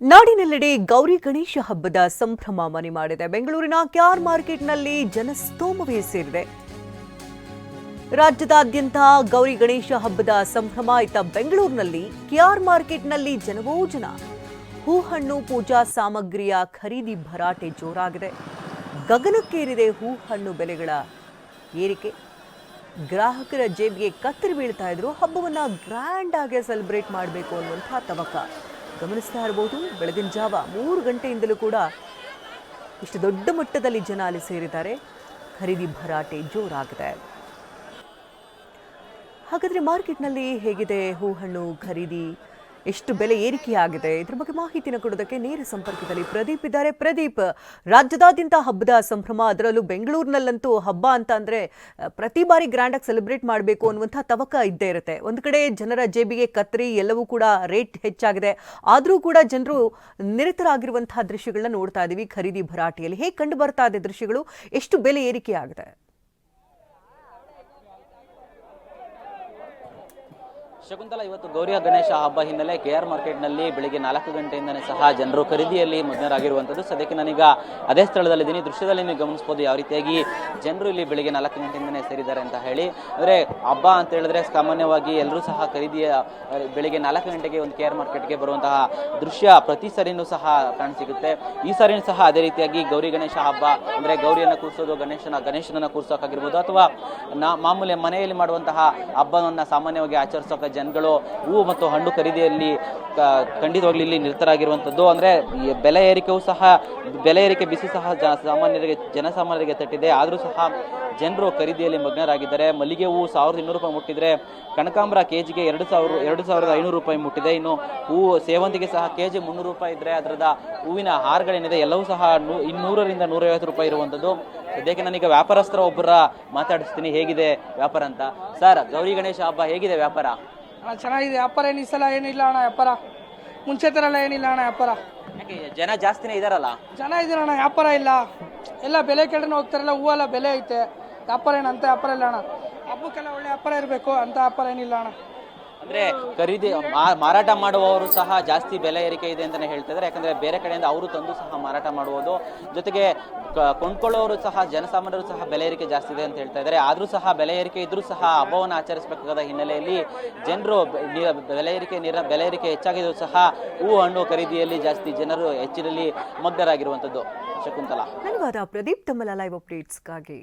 ನಾಡಿನೆಲ್ಲೆಡೆ ಗೌರಿ ಗಣೇಶ ಹಬ್ಬದ ಸಂಭ್ರಮ ಮನೆ ಮಾಡಿದೆ. ಬೆಂಗಳೂರಿನ ಕ್ಯಾರ್ ಮಾರ್ಕೆಟ್ನಲ್ಲಿ ಜನಸ್ತೋಮವೇ ಸೇರಿದೆ. ರಾಜ್ಯದಾದ್ಯಂತ ಗೌರಿ ಗಣೇಶ ಹಬ್ಬದ ಸಂಭ್ರಮ ಇತ್ತ ಬೆಂಗಳೂರಿನಲ್ಲಿ ಕ್ಯಾರ್ ಮಾರ್ಕೆಟ್ನಲ್ಲಿ ಜನವೋ ಜನ. ಹೂಹಣ್ಣು ಪೂಜಾ ಸಾಮಗ್ರಿಯ ಖರೀದಿ ಭರಾಟೆ ಜೋರಾಗಿದೆ. ಗಗನಕ್ಕೇರಿದೆ ಹೂಹಣ್ಣು ಬೆಲೆಗಳ ಏರಿಕೆ. ಗ್ರಾಹಕರ ಜೇಬಿಗೆ ಕತ್ತರಿ ಬೀಳ್ತಾ ಇದ್ರು. ಹಬ್ಬವನ್ನು ಗ್ರ್ಯಾಂಡ್ ಆಗಿ ಸೆಲೆಬ್ರೇಟ್ ಮಾಡಬೇಕು ಅನ್ನುವಂಥ ತವಕ. ಗಮನಿಸ್ತಾ ಇರ್ಬೋದು ಬೆಳಗಿನ ಜಾವ ಮೂರು ಗಂಟೆಯಿಂದಲೂ ಕೂಡ ಇಷ್ಟು ದೊಡ್ಡ ಮಟ್ಟದಲ್ಲಿ ಜನ ಅಲ್ಲಿ ಸೇರಿದ್ದಾರೆ. ಖರೀದಿ ಭರಾಟೆ ಜೋರಾಗಿದೆ. ಹಾಗಾದ್ರೆ ಮಾರ್ಕೆಟ್ನಲ್ಲಿ ಹೇಗಿದೆ ಹೂ ಹಣ್ಣು ಖರೀದಿ? ಎಷ್ಟು ಬೆಲೆ ಏರಿಕೆಯಾಗಿದೆ? ಇದ್ರ ಬಗ್ಗೆ ಮಾಹಿತಿನ ಕೊಡೋದಕ್ಕೆ ನೇರ ಸಂಪರ್ಕದಲ್ಲಿ ಪ್ರದೀಪ್ ಇದ್ದಾರೆ. ಪ್ರದೀಪ್, ರಾಜ್ಯದಾದ್ಯಂತ ಹಬ್ಬದ ಸಂಭ್ರಮ, ಅದರಲ್ಲೂ ಬೆಂಗಳೂರಿನಲ್ಲಂತೂ ಹಬ್ಬ ಅಂತ ಅಂದ್ರೆ ಪ್ರತಿ ಬಾರಿ ಗ್ರ್ಯಾಂಡ್ ಆಗಿ ಸೆಲೆಬ್ರೇಟ್ ಮಾಡಬೇಕು ಅನ್ನುವಂಥ ತವಕ ಇದ್ದೇ ಇರುತ್ತೆ. ಒಂದು ಕಡೆ ಜನರ ಜೇಬಿಗೆ ಕತ್ತರಿ ಎಲ್ಲವೂ ಕೂಡ ರೇಟ್ ಹೆಚ್ಚಾಗಿದೆ. ಆದರೂ ಕೂಡ ಜನರು ನಿರತರಾಗಿರುವಂತಹ ದೃಶ್ಯಗಳನ್ನ ನೋಡ್ತಾ ಇದೀವಿ ಖರೀದಿ ಭರಾಟೆಯಲ್ಲಿ. ಹೇಗೆ ಕಂಡು ಬರ್ತಾ ಇದೆ ದೃಶ್ಯಗಳು? ಎಷ್ಟು ಬೆಲೆ ಏರಿಕೆ ಶಕುಂತಲ ಇವತ್ತು ಗೌರಿಯ ಗಣೇಶ ಹಬ್ಬ ಹಿನ್ನೆಲೆ ಕೆ ಆರ್ ಮಾರ್ಕೆಟ್ನಲ್ಲಿ ಬೆಳಿಗ್ಗೆ ನಾಲ್ಕು ಗಂಟೆಯಿಂದನೇ ಸಹ ಜನರು ಖರೀದಿಯಲ್ಲಿ ಮಗ್ನರಾಗಿರುವಂಥದ್ದು ಸದ್ಯಕ್ಕೆ ನಾನೀಗ ಅದೇ ಸ್ಥಳದಲ್ಲಿದ್ದೀನಿ ದೃಶ್ಯದಲ್ಲಿ ನೀವು ಗಮನಿಸ್ಬೋದು ಯಾವ ರೀತಿಯಾಗಿ ಜನರು ಇಲ್ಲಿ ಬೆಳಿಗ್ಗೆ ನಾಲ್ಕು ಗಂಟೆಯಿಂದನೇ ಸೇರಿದ್ದಾರೆ ಅಂತ ಹೇಳಿ. ಅಂದರೆ ಹಬ್ಬ ಅಂತ ಹೇಳಿದ್ರೆ ಸಾಮಾನ್ಯವಾಗಿ ಎಲ್ಲರೂ ಸಹ ಖರೀದಿಯ, ಬೆಳಿಗ್ಗೆ ನಾಲ್ಕು ಗಂಟೆಗೆ ಒಂದು ಕೆ ಆರ್ ಮಾರ್ಕೆಟ್ಗೆ ಬರುವಂತಹ ದೃಶ್ಯ ಪ್ರತಿ ಸರಿನೂ ಸಹ ಕಾಣಸಿಗುತ್ತೆ. ಈ ಸರಿನೂ ಸಹ ಅದೇ ರೀತಿಯಾಗಿ ಗೌರಿ ಗಣೇಶ ಹಬ್ಬ ಅಂದರೆ ಗೌರಿಯನ್ನು ಕೂರಿಸೋದು, ಗಣೇಶನ, ಗಣೇಶನನ್ನು ಕೂರಿಸೋಕ್ಕಾಗಿರ್ಬೋದು ಅಥವಾ ನಾ, ಮಾಮೂಲಿ ಮನೆಯಲ್ಲಿ ಮಾಡುವಂತಹ ಹಬ್ಬವನ್ನು ಸಾಮಾನ್ಯವಾಗಿ ಆಚರಿಸೋಕೆ ಜನಗಳು ಹೂವು ಮತ್ತು ಹಣ್ಣು ಖರೀದಿಯಲ್ಲಿ ಖಂಡಿತವಾಗ್ಲೂ ಇಲ್ಲಿ ನಿರತರಾಗಿರುವಂಥದ್ದು. ಅಂದರೆ ಬೆಲೆ ಏರಿಕೆಯೂ ಸಹ, ಬೆಲೆ ಏರಿಕೆ ಬಿಸಿ ಸಹ ಜ, ಸಾಮಾನ್ಯರಿಗೆ, ಜನಸಾಮಾನ್ಯರಿಗೆ ತಟ್ಟಿದೆ. ಆದರೂ ಸಹ ಜನರು ಖರೀದಿಯಲ್ಲಿ ಮಗ್ನರಾಗಿದ್ದಾರೆ. ಮಲ್ಲಿಗೆ ಹೂವು ಸಾವಿರದ ಇನ್ನೂರು ರೂಪಾಯಿ ಮುಟ್ಟಿದರೆ, ಕನಕಾಂಬರ ಕೆ ಜಿಗೆ ಎರಡು ಸಾವಿರ, ಎರಡು ಸಾವಿರದ ಐನೂರು ರೂಪಾಯಿ ಮುಟ್ಟಿದೆ. ಇನ್ನು ಹೂವು ಸೇವಂತಿಗೆ ಸಹ ಕೆ ಜಿ ಮುನ್ನೂರು ರೂಪಾಯಿ ಇದ್ದರೆ ಅದರದ ಹೂವಿನ ಹಾರಗಳೇನಿದೆ, ಎಲ್ಲವೂ ಸಹ ನೂ, ಇನ್ನೂರರಿಂದ ನೂರೈವತ್ತು ರೂಪಾಯಿ ಇರುವಂಥದ್ದು. ಸದ್ಯಕ್ಕೆ ನಾನೀಗ ವ್ಯಾಪಾರಸ್ಥರ ಒಬ್ಬರ ಮಾತಾಡಿಸ್ತೀನಿ. ಹೇಗಿದೆ ವ್ಯಾಪಾರ ಅಂತ? ಸರ್, ಗೌರಿ ಗಣೇಶ ಹಬ್ಬ ಹೇಗಿದೆ ವ್ಯಾಪಾರ? ಅಣ್ಣ ಚೆನ್ನಾಗಿದೆ. ವ್ಯಾಪಾರ ಏನು ಈ ಸಲ ಏನಿಲ್ಲ ಅಣ್ಣ ವ್ಯಾಪಾರ? ಮುಂಚೆ ಥರ ಎಲ್ಲ ಏನಿಲ್ಲ ಅಣ್ಣ ವ್ಯಾಪಾರ. ಯಾಕೆ ಜನ ಜಾಸ್ತಿನೇ ಇದಾರಲ್ಲ? ಜನ ಇದ್ದೀರ ಅಣ್ಣ ವ್ಯಾಪಾರ ಇಲ್ಲ. ಎಲ್ಲ ಬೆಲೆ ಕೆಳಗೆ ಹೋಗ್ತಾರಲ್ಲ ಹೂವೆಲ್ಲ ಬೆಲೆ ಐತೆ. ವ್ಯಾಪಾರ ಏನು ಅಂತ ವ್ಯಾಪಾರ ಇಲ್ಲ ಅಣ್ಣ. ಹಬ್ಬಕ್ಕೆಲ್ಲ ಒಳ್ಳೆ ವ್ಯಾಪಾರ ಇರಬೇಕು ಅಂತ ವ್ಯಾಪಾರ ಏನಿಲ್ಲ ಅಣ್ಣ. ಅಂದ್ರೆ ಖರೀದಿ ಮಾರಾಟ ಮಾಡುವವರು ಸಹ ಜಾಸ್ತಿ ಬೆಲೆ ಏರಿಕೆ ಇದೆ ಅಂತಾನೆ ಹೇಳ್ತಿದ್ದಾರೆ ಯಾಕಂದ್ರೆ ಬೇರೆ ಕಡೆಯಿಂದ ಅವರು ತಂದು ಸಹ ಮಾರಾಟ ಮಾಡುವುದು. ಜೊತೆಗೆ ಕೊಂಡ್ಕೊಳ್ಳೋರು ಸಹ, ಜನಸಾಮಾನ್ಯರು ಸಹ ಬೆಲೆ ಏರಿಕೆ ಜಾಸ್ತಿ ಇದೆ ಅಂತ ಹೇಳ್ತಾ ಇದ್ದಾರೆ. ಆದ್ರೂ ಸಹ ಬೆಲೆ ಏರಿಕೆ ಇದ್ರೂ ಸಹ ಹಬ್ಬವನ್ನು ಆಚರಿಸಬೇಕಾದ ಹಿನ್ನೆಲೆಯಲ್ಲಿ ಜನರು ಬೆಲೆ ಏರಿಕೆ ನೀರ ಬೆಲೆ ಏರಿಕೆ ಹೆಚ್ಚಾಗಿದ್ರು ಸಹ ಹೂ ಹಣ್ಣು ಖರೀದಿಯಲ್ಲಿ ಜಾಸ್ತಿ ಜನರು ಹೆಚ್ಚಿನಲ್ಲಿ ಮಗ್ನರಾಗಿರುವಂಥದ್ದು. ಶಕುಂತಲಾ. ಧನ್ಯವಾದ. ಪ್ರದೀಪ್ ತಮ್ಮ ಲೈವ್ ಅಪ್ಡೇಟ್ಸ್ಗಾಗಿ